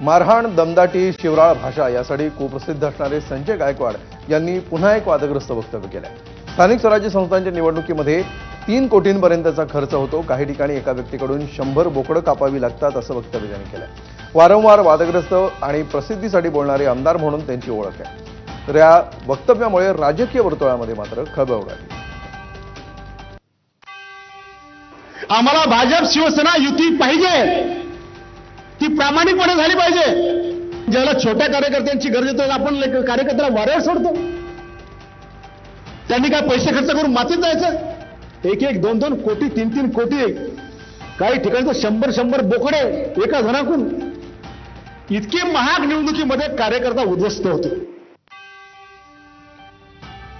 मारहाण दमदाटी शिवराळ भाषा यासाठी कुप्रसिद्ध असणारे संजय गायकवाड यांनी पुन्हा एक वादग्रस्त वक्तव्य केलं स्थानिक स्वराज्य संस्थांच्या निवडणुकीमध्ये तीन कोटींपर्यंतचा खर्च होतो. काही ठिकाणी एका व्यक्तीकडून शंभर बोकडं कापावी लागतात असं वक्तव्य त्यांनी केलंय. वारंवार वादग्रस्त आणि प्रसिद्धीसाठी बोलणारे आमदार म्हणून त्यांची ओळख आहे. तर या वक्तव्यामुळे राजकीय वर्तुळामध्ये मात्र खळबळ उडाली. आम्हाला भाजप शिवसेना युती पाहिजे. ती प्रामाणिकपणे झाली पाहिजे. ज्याला छोट्या कार्यकर्त्यांची गरज येतो आपण कार्यकर्त्याला वाऱ्यावर सोडतो. त्यांनी काय पैसे खर्च करून मातीत जायचं? एक एक दोन दोन कोटी तीन तीन कोटी. काही ठिकाणी तर शंभर शंभर बोकडे एका जणाकडून इतके महाग निवडणुकीमध्ये कार्यकर्ता उद्ध्वस्त होतो.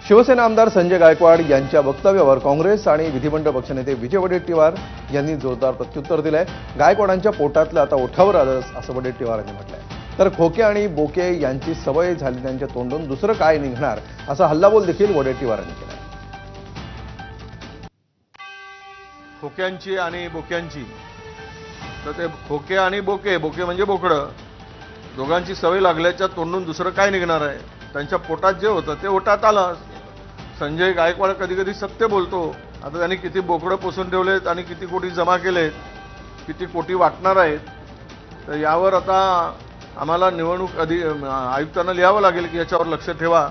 शिवसेना आमदार संजय गायकवाड यांच्या वक्तव्यावर काँग्रेस आणि विधिमंडळ पक्षनेते विजय वडेट्टीवार यांनी जोरदार प्रत्युत्तर दिलंय. गायकवाडांच्या पोटातलं आता ओठावर आलं असं वडेट्टीवार यांनी म्हटलंय. तर खोके आणि बोके यांची सवय झाली त्यांच्या तोंडून दुसरं काय निघणार असा हल्लाबोल देखील वडेट्टीवार यांनी खोक्यांची आणि बोक्यांची. तर ते खोके आणि बोके बोके म्हणजे बोकडं दोघांची सवय लागल्याच्या तोंडून दुसरं काय निघणार आहे? त्यांच्या पोटात जे होतं ते ओटात आलं संजय गायकवाड कधी कधी सत्य बोलतो. आता त्यांनी किती बोकडं पोसून ठेवलेत आणि किती कोटी जमा केलेत किती कोटी वाटणार आहेत तर यावर आता आम्हाला निवडणूक अधि आयुक्तांना लिहावं लागेल की याच्यावर लक्ष ठेवा.